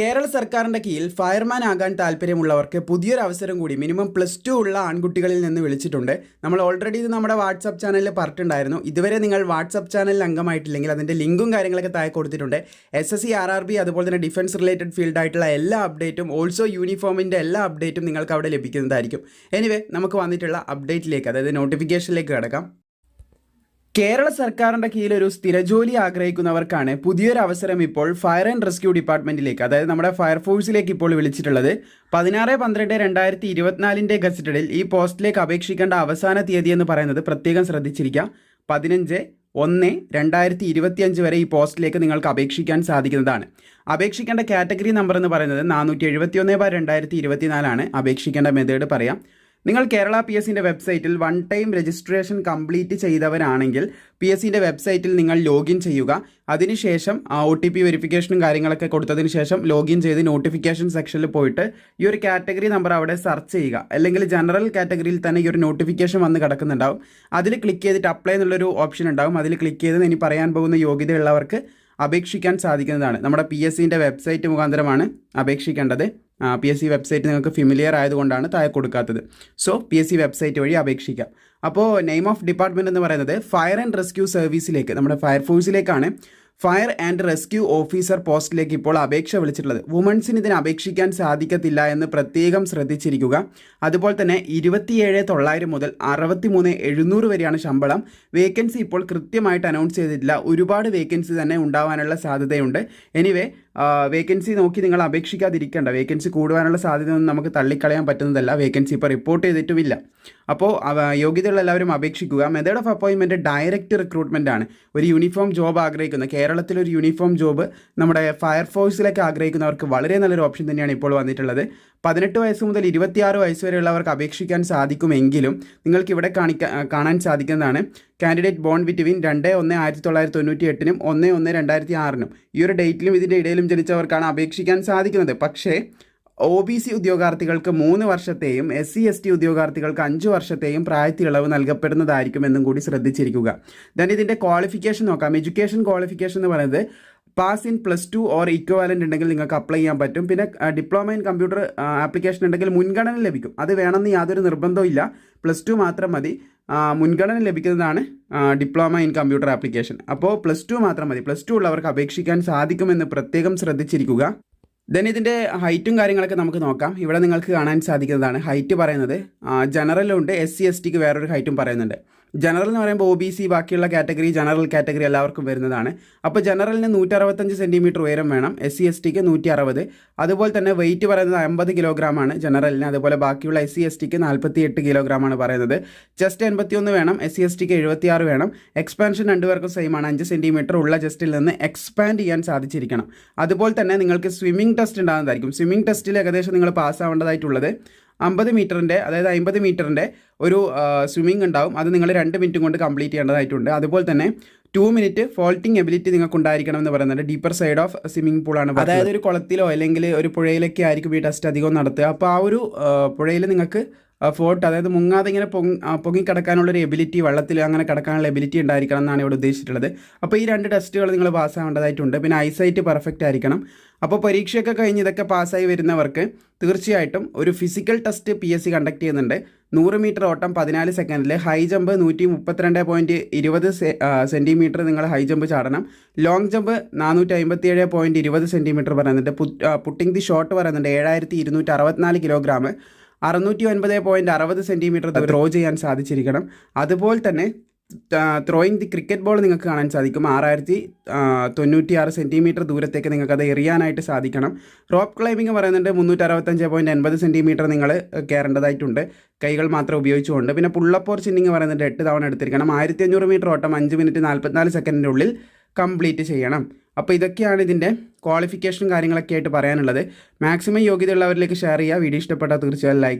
കേരള സർക്കാരിന്റെ കീഴിൽ ഫയർമാൻ ആകാൻ താല്പര്യമുള്ളവർക്ക് പുതിയൊരു അവസരം കൂടി മിനിമം പ്ലസ് ടു ഉള്ള ആൺകുട്ടികളിൽ നിന്ന് വിളിച്ചിട്ടുണ്ട്. നമ്മൾ ഓൾറെഡി ഇത് നമ്മുടെ വാട്സപ്പ് ചാനലിൽ പറഞ്ഞിട്ടുണ്ടായിരുന്നു. ഇതുവരെ നിങ്ങൾ വാട്സപ്പ് ചാനലിൽ അംഗമായിട്ടില്ലെങ്കിൽ അതിന്റെ ലിങ്കും കാര്യങ്ങളൊക്കെ താഴെ കൊടുത്തിട്ടുണ്ട്. S S C R R B അതുപോലെ തന്നെ ഡിഫൻസ് റിലേറ്റഡ് ഫീൽഡ് ആയിട്ടുള്ള എല്ലാ അപ്ഡേറ്റും ഓൾസോ യൂണിഫോമിന്റെ എല്ലാ അപ്ഡേറ്റും നിങ്ങൾക്ക് അവിടെ ലഭിക്കുന്നതായിരിക്കും. എനിവേ നമുക്ക് വന്നിട്ടുള്ള അപ്ഡേറ്റിലേക്ക് അതായത് നോട്ടിഫിക്കേഷനിലേക്ക് കിടക്കാം. കേരള സർക്കാരിന്റെ കീഴിൽ ഒരു സ്ഥിരജോലി ആഗ്രഹിക്കുന്നവർക്കാണ് പുതിയൊരു അവസരം ഇപ്പോൾ ഫയർ ആൻഡ് റെസ്ക്യൂ ഡിപ്പാർട്ട്മെന്റിലേക്ക് അതായത് നമ്മുടെ ഫയർഫോഴ്സിലേക്ക് ഇപ്പോൾ വിളിച്ചിട്ടുള്ളത്. പതിനാറ് പന്ത്രണ്ട് രണ്ടായിരത്തി ഇരുപത്തിനാലിന്റെ ഗസറ്റഡിൽ ഈ പോസ്റ്റിലേക്ക് അപേക്ഷിക്കേണ്ട അവസാന തീയതി എന്ന് പറയുന്നത് പ്രത്യേകം ശ്രദ്ധിച്ചിരിക്കുക പതിനഞ്ച് ഒന്ന് രണ്ടായിരത്തി ഇരുപത്തിയഞ്ച് വരെ ഈ പോസ്റ്റിലേക്ക് നിങ്ങൾക്ക് അപേക്ഷിക്കാൻ സാധിക്കുന്നതാണ്. അപേക്ഷിക്കേണ്ട കാറ്റഗറി നമ്പർ എന്ന് പറയുന്നത് നാനൂറ്റി എഴുപത്തി ഒന്ന് ബൈ രണ്ടായിരത്തി ഇരുപത്തിനാലാണ്. അപേക്ഷിക്കേണ്ട മെത്തേഡ് പറയാം. നിങ്ങൾ കേരള പി എസ് സിന്റെ വെബ്സൈറ്റിൽ വൺ ടൈം രജിസ്ട്രേഷൻ കംപ്ലീറ്റ് ചെയ്തവരാണെങ്കിൽ പി എസ് സിന്റെ വെബ്സൈറ്റിൽ നിങ്ങൾ ലോഗിൻ ചെയ്യുക. അതിനുശേഷം ഒ ടി പി വെരിഫിക്കേഷനും കാര്യങ്ങളൊക്കെ കൊടുത്തതിന് ശേഷം ലോഗിൻ ചെയ്ത് നോട്ടിഫിക്കേഷൻ സെക്ഷനിൽ പോയിട്ട് ഈ ഒരു കാറ്റഗറി നമ്പർ അവിടെ സെർച്ച് ചെയ്യുക. അല്ലെങ്കിൽ ജനറൽ കാറ്റഗറിയിൽ തന്നെ ഈ ഒരു നോട്ടിഫിക്കേഷൻ വന്ന് കിടക്കുന്നുണ്ടാവും. അതിൽ ക്ലിക്ക് ചെയ്തിട്ട് അപ്ലൈ എന്നുള്ളൊരു ഓപ്ഷൻ ഉണ്ടാവും. അതിൽ ക്ലിക്ക് ചെയ്ത് ഇനി പറയാൻ പോകുന്ന യോഗ്യതയുള്ളവർക്ക് അപേക്ഷിക്കാൻ സാധിക്കുന്നതാണ്. നമ്മുടെ പി എസ് സിന്റെ വെബ്സൈറ്റ് മുഖാന്തരമാണ് അപേക്ഷിക്കേണ്ടത്. പി എസ് സി വെബ്സൈറ്റ് നിങ്ങൾക്ക് ഫിമിലിയർ ആയതുകൊണ്ടാണ് താഴെ കൊടുക്കാത്തത്. So P S C website വഴി അപേക്ഷിക്കാം. അപ്പോൾ നെയിം ഓഫ് ഡിപ്പാർട്ട്മെന്റ് എന്ന് പറയുന്നത് ഫയർ ആൻഡ് റെസ്ക്യൂ സർവീസിലേക്ക് നമ്മുടെ ഫയർഫോഴ്സിലേക്കാണ് ഫയർ ആൻഡ് റെസ്ക്യൂ ഓഫീസർ പോസ്റ്റിലേക്ക് ഇപ്പോൾ അപേക്ഷ വിളിച്ചിട്ടുള്ളത്. വുമൺസിന് ഇതിന് അപേക്ഷിക്കാൻ സാധിക്കത്തില്ല എന്ന് പ്രത്യേകം ശ്രദ്ധിച്ചിരിക്കുക. അതുപോലെ തന്നെ ഇരുപത്തിയേഴ് തൊള്ളായിരം മുതൽ അറുപത്തി മൂന്ന് എഴുന്നൂറ് വരെയാണ് ശമ്പളം. വേക്കൻസി ഇപ്പോൾ കൃത്യമായിട്ട് അനൗൺസ് ചെയ്തിട്ടില്ല. ഒരുപാട് വേക്കൻസി തന്നെ ഉണ്ടാവാനുള്ള സാധ്യതയുണ്ട്. എനിവേ വേക്കൻസി നോക്കി നിങ്ങൾ അപേക്ഷിക്കാതിരിക്കേണ്ട. വേക്കൻസി കൂടുവാനുള്ള സാധ്യതയൊന്നും നമുക്ക് തള്ളിക്കളയാൻ പറ്റുന്നതല്ല. വേക്കൻസി ഇപ്പോൾ റിപ്പോർട്ട് ചെയ്തിട്ടുമില്ല. അപ്പോൾ യോഗ്യതയുള്ള എല്ലാവരും അപേക്ഷിക്കുക. മെത്തേഡ് ഓഫ് അപ്പോയിൻമെന്റ് ഡയറക്റ്റ് റിക്രൂട്ട്മെന്റ് ആണ് ഒരു യൂണിഫോം ജോബ് ആഗ്രഹിക്കുന്ന കേരളത്തിലൊരു യൂണിഫോം ജോബ് നമ്മുടെ ഫയർഫോഴ്സിലേക്ക് ആഗ്രഹിക്കുന്നവർക്ക് വളരെ നല്ലൊരു ഓപ്ഷൻ തന്നെയാണ് ഇപ്പോൾ വന്നിട്ടുള്ളത്. പതിനെട്ട് വയസ്സ് മുതൽ ഇരുപത്തിയാറ് വയസ്സ് വരെയുള്ളവർക്ക് അപേക്ഷിക്കാൻ സാധിക്കുമെങ്കിലും നിങ്ങൾക്ക് ഇവിടെ കാണിക്കാൻ കാണാൻ സാധിക്കുന്നതാണ്. കാൻഡിഡേറ്റ് ബോൺ ബിറ്റ്വീൻ രണ്ട് ഒന്ന് ആയിരത്തി തൊള്ളായിരത്തി തൊണ്ണൂറ്റി എട്ടിനും ഒന്ന് ഒന്ന് രണ്ടായിരത്തി ആറിനും ഈ ഒരു ഡേറ്റിലും ഇതിന്റെ ഇടയിലും ജനിച്ചവർക്കാണ് അപേക്ഷിക്കാൻ സാധിക്കുന്നത്. പക്ഷേ ഒ ബി സി ഉദ്യോഗാർത്ഥികൾക്ക് മൂന്ന് വർഷത്തെയും എസ് സി എസ് ടി ഉദ്യോഗാർത്ഥികൾക്ക് അഞ്ച് വർഷത്തെയും പ്രായത്തിളവ് നൽകപ്പെടുന്നതായിരിക്കും എന്നും കൂടി ശ്രദ്ധിച്ചിരിക്കുക. ദൻ ഇതിന്റെ ക്വാളിഫിക്കേഷൻ നോക്കാം. എഡ്യൂക്കേഷൻ ക്വാളിഫിക്കേഷൻ എന്ന് പറയുന്നത് pass in plus two or equivalent ഉണ്ടെങ്കിൽ നിങ്ങൾക്ക് അപ്ലൈ ചെയ്യാൻ പറ്റും. പിന്നെ ഡിപ്ലോമ ഇൻ കമ്പ്യൂട്ടർ ആപ്ലിക്കേഷൻ ഉണ്ടെങ്കിൽ മുൻഗണന ലഭിക്കും. അത് വേണമെന്ന് യാതൊരു നിർബന്ധവും ഇല്ല. പ്ലസ് ടു മാത്രം മതി. മുൻഗണന ലഭിക്കുന്നതാണ് ഡിപ്ലോമ ഇൻ കമ്പ്യൂട്ടർ ആപ്ലിക്കേഷൻ അപ്പോൾ പ്ലസ് ടു മാത്രം മതി. പ്ലസ് ടു ഉള്ളവർക്ക് അപേക്ഷിക്കാൻ സാധിക്കുമെന്ന് പ്രത്യേകം ശ്രദ്ധിച്ചിരിക്കുക. ദെൻ ഇതിന്റെ ഹൈറ്റും കാര്യങ്ങളൊക്കെ നമുക്ക് നോക്കാം. ഇവിടെ നിങ്ങൾക്ക് കാണാൻ സാധിക്കുന്നതാണ്. ഹൈറ്റ് പറയുന്നത് ജനറലുണ്ട് എസ് സി എസ് ടിക്ക് വേറൊരു ഹൈറ്റും പറയുന്നുണ്ട്. ജനറൽ എന്ന് പറയുമ്പോൾ ഒ ബി സി ബാക്കിയുള്ള കാറ്റഗറി ജനറൽ കാറ്റഗറി എല്ലാവർക്കും വരുന്നതാണ്. അപ്പോൾ ജനറലിന് നൂറ്ററുപത്തഞ്ച് സെന്റിമീറ്റർ ഉയരം വേണം. എസ് സി എസ് ടിക്ക് നൂറ്റി അറുപത് അതുപോലെ തന്നെ വെയിറ്റ് പറയുന്നത് അമ്പത് കിലോഗ്രാമാണ് ജനറലിന് അതുപോലെ ബാക്കിയുള്ള എസ് സി എസ് ടിക്ക് നാൽപ്പത്തി എട്ട് കിലോഗ്രാമാണ് പറയുന്നത്. ചെസ്റ്റ് എൺപത്തിയൊന്ന് വേണം. എസ് സി എസ് ടിക്ക് എഴുപത്തിയാറ് വേണം. എക്സ്പാൻഷൻ രണ്ടുപേർക്കും സെയിം ആണ്. അഞ്ച് സെന്റിമീറ്റർ ഉള്ള ജസ്റ്റിൽ നിന്ന് എക്സ്പാൻഡ് ചെയ്യാൻ സാധിച്ചിരിക്കണം. അതുപോലെ തന്നെ നിങ്ങൾക്ക് സ്വിമ്മിംഗ് ടെസ്റ്റ് ഉണ്ടാകുന്നതായിരിക്കും. സ്വിമ്മിംഗ് ടെസ്റ്റിൽ ഏകദേശം നിങ്ങൾ പാസ്സാവേണ്ടതായിട്ടുള്ളത് അമ്പത് മീറ്ററിന്റെ അതായത് അമ്പത് മീറ്ററിന്റെ ഒരു സ്വിമ്മിംഗ് ഉണ്ടാവും. അത് നിങ്ങൾ രണ്ട് മിനിറ്റും കൊണ്ട് കംപ്ലീറ്റ് ചെയ്യേണ്ടതായിട്ടുണ്ട്. അതുപോലെ തന്നെ ടു മിനിറ്റ് ഫോൾട്ടിംഗ് എബിലിറ്റി നിങ്ങൾക്ക് ഉണ്ടായിരിക്കണം എന്ന് പറയുന്നത് ഡീപ്പർ സൈഡ് ഓഫ് സ്വിമ്മിംഗ് പൂളാണ് അതായത് ഒരു കുളത്തിലോ അല്ലെങ്കിൽ ഒരു പുഴയിലൊക്കെ ആയിരിക്കും ഈ ടെസ്റ്റ് അധികം നടത്തുക. അപ്പോൾ ആ ഒരു പുഴയിൽ നിങ്ങൾക്ക് ഫോർട്ട് അതായത് മുങ്ങാതെ ഇങ്ങനെ പൊങ്ങി പൊങ്ങിക്കിടക്കാനുള്ള ഒരു എബിലിറ്റി വെള്ളത്തിൽ അങ്ങനെ കിടക്കാനുള്ള എബിലിറ്റി ഉണ്ടായിരിക്കണം എന്നാണ് ഇവിടെ ഉദ്ദേശിച്ചിട്ടുള്ളത്. അപ്പോൾ ഈ രണ്ട് ടെസ്റ്റുകൾ നിങ്ങൾ പാസ്സാവേണ്ടതായിട്ടുണ്ട് പിന്നെ ഐസൈറ്റ് പെർഫെക്റ്റ് ആയിരിക്കണം. അപ്പോൾ പരീക്ഷയൊക്കെ കഴിഞ്ഞ് ഇതൊക്കെ പാസ്സായി വരുന്നവർക്ക് തീർച്ചയായിട്ടും ഒരു physical test P S C conduct ചെയ്യുന്നുണ്ട്. നൂറ് മീറ്റർ ഓട്ടം പതിനാല് സെക്കൻഡിൽ ഹൈ ജമ്പ് നൂറ്റി മുപ്പത്തിരണ്ട് പോയിന്റ് ഇരുപത് സെന്റിമീറ്റർ നിങ്ങൾ ഹൈ ജമ്പ് ചാടണം. ലോങ് ജമ്പ് നാനൂറ്റി അമ്പത്തി ഏഴ് പോയിന്റ് ഇരുപത് സെന്റിമീറ്റർ പറയുന്നുണ്ട് പുട്ടിംഗ് ദി ഷോട്ട് പറയുന്നുണ്ട്. ഏഴായിരത്തി ഇരുന്നൂറ്റി അറുപത്തിനാല് കിലോഗ്രാം അറുന്നൂറ്റി ഒൻപത് പോയിന്റ് അറുപത് സെന്റിമീറ്റർ ത്രോ ചെയ്യാൻ സാധിച്ചിരിക്കണം. അതുപോലെ തന്നെ ത്രോയിങ് ദി ക്രിക്കറ്റ് ബോൾ നിങ്ങൾക്ക് കാണാൻ സാധിക്കും. ആറായിരത്തി തൊണ്ണൂറ്റി ആറ് സെന്റിമീറ്റർ ദൂരത്തേക്ക് നിങ്ങൾക്ക് അത് എറിയാനായിട്ട് സാധിക്കണം. റോപ്പ് ക്ലൈമ്പിംഗ് പറയുന്നുണ്ട്. മുന്നൂറ്റി അറുപത്തഞ്ച് പോയിന്റ് എൺപത് സെന്റിമീറ്റർ നിങ്ങൾ കയറേണ്ടതായിട്ടുണ്ട്. കൈകൾ മാത്രം ഉപയോഗിച്ചുകൊണ്ട്. പിന്നെ പുള്ളപ്പോർ ചിന്നിങ് പറയുന്നുണ്ട്. എട്ട് തവണ എടുത്തിരിക്കണം. ആയിരത്തി അഞ്ഞൂറ് മീറ്റർ ഓട്ടം അഞ്ച് മിനിറ്റ് നാൽപ്പത്തിനാല് സെക്കൻഡിന്റെ ഉള്ളിൽ കംപ്ലീറ്റ് ചെയ്യണം. അപ്പോൾ ഇതൊക്കെയാണ് ഇതിന്റെ ക്വാളിഫിക്കേഷനും കാര്യങ്ങളൊക്കെ ആയിട്ട് പറയാനുള്ളത്. മാക്സിമം യോഗ്യതയുള്ളവരിലേക്ക് ഷെയർ ചെയ്യുക. വീഡിയോ ഇഷ്ടപ്പെട്ടാൽ തീർച്ചയായും ലൈക്ക്